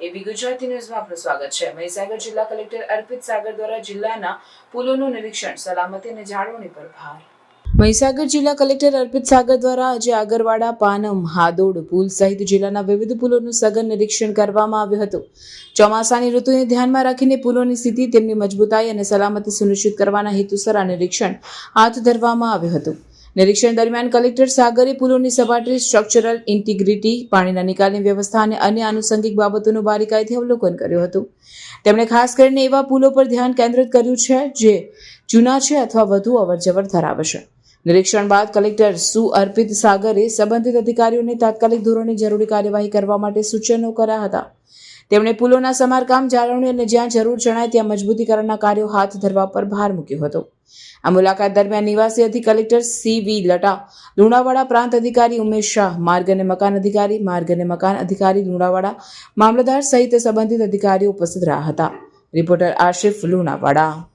એબી ગુજરાતી ન્યૂઝમાં આપનું સ્વાગત છે. મહીસાગર જિલ્લા કલેક્ટર અર્પિત સાગર દ્વારા જિલ્લાના પુલોનું નિરીક્ષણ, સલામતી અને જાળવણી પર ભાર. મહીસાગર જિલ્લા કલેક્ટર અર્પિત સાગર દ્વારા આજે આગરવાડા, પાનમ, હાદોડ પુલ સહિત જિલ્લાના વિવિધ પુલોનું સઘન નિરીક્ષણ કરવામાં આવ્યું હતું. ચોમાસાની ઋતુને ધ્યાનમાં રાખીને પુલોની સ્થિતિ તેમની મજબૂતાઈ અને સલામતી સુનિશ્ચિત કરવાના હેતુસર આ નિરીક્ષણ હાથ ધરવામાં આવ્યું હતું. નિરીક્ષણ દરમિયાન કલેક્ટર સાગરે પુલોની સપાટી સ્ટ્રક્ચરલ ઇન્ટિગ્રિટી પાણીના નિકાલની વ્યવસ્થા અને અન્ય આનુષંગિક બાબતોનું બારીકાઈથી અવલોકન કર્યું હતું. તેમણે ખાસ કરીને એવા પુલો પર ધ્યાન કેન્દ્રિત કર્યું છે જે જૂના છે અથવા વધુ અવરજવર ધરાવે છે નિરીક્ષણ બાદ કલેક્ટર સુ અર્પિત સાગરે સંબંધિત અધિકારીઓને તાત્કાલિક ધોરણે જરૂરી કાર્યવાહી કરવા માટે સૂચનો કર્યા હતા. તેમણે પુલોના સમારકામ જાળવણી અને જ્યાં જરૂર જણાય ત્યાં મજબૂતીકરણના કાર્યો હાથ ધરવા પર ભાર મૂક્યો હતો. આ મુલાકાત દરમિયાન નિવાસી અધિક collector C V Lata, Lunawada પ્રાંત અધિકારી ઉમેશ શાહ, માર્ગ અને મકાન અધિકારી, માર્ગ અને મકાન અધિકારી લુણાવાડા મામલતદાર સહિત સંબંધિત અધિકારીઓ ઉપસ્થિત રહ્યા હતા. રિપોર્ટર આશિફ લુણાવાડા.